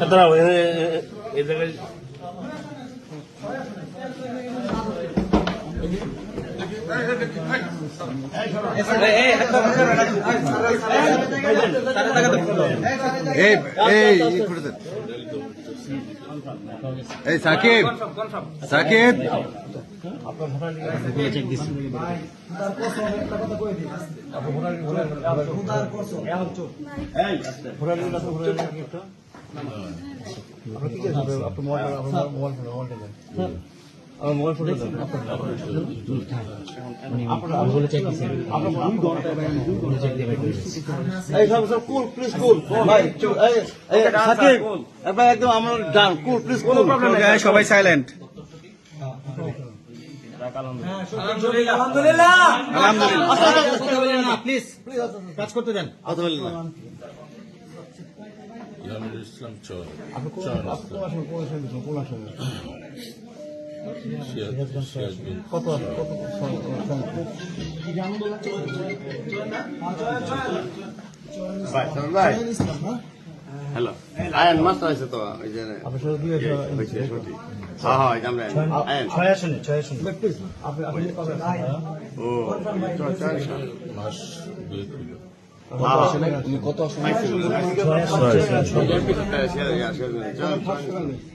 দাঁড়াও এ- এই জায়গায় এই এই সাকিব। সাকিব। আপনার মোবাইল মোবাইল সাকিব আমার মোবাইল ফটো দেন। এই সব সব কুল প্লিজ কুল ভাই চুপ, এই এই সাকিব একবার একদম আমার ডান কুল প্লিজ কুল সবাই সাইলেন্ট প্লিজ কাজ করতে দেন। কথা বলেন না ইমানুল ইসলাম চর সিরাজবিন কত কত হ্যালো আয়ান মাস্ট আছে তো ওই যে হ্যাঁ হ্যাঁ আমরা আয়ান ছয় আসেনি ছয় আসেনি ও মাস দুই কত সময় ছিল ওই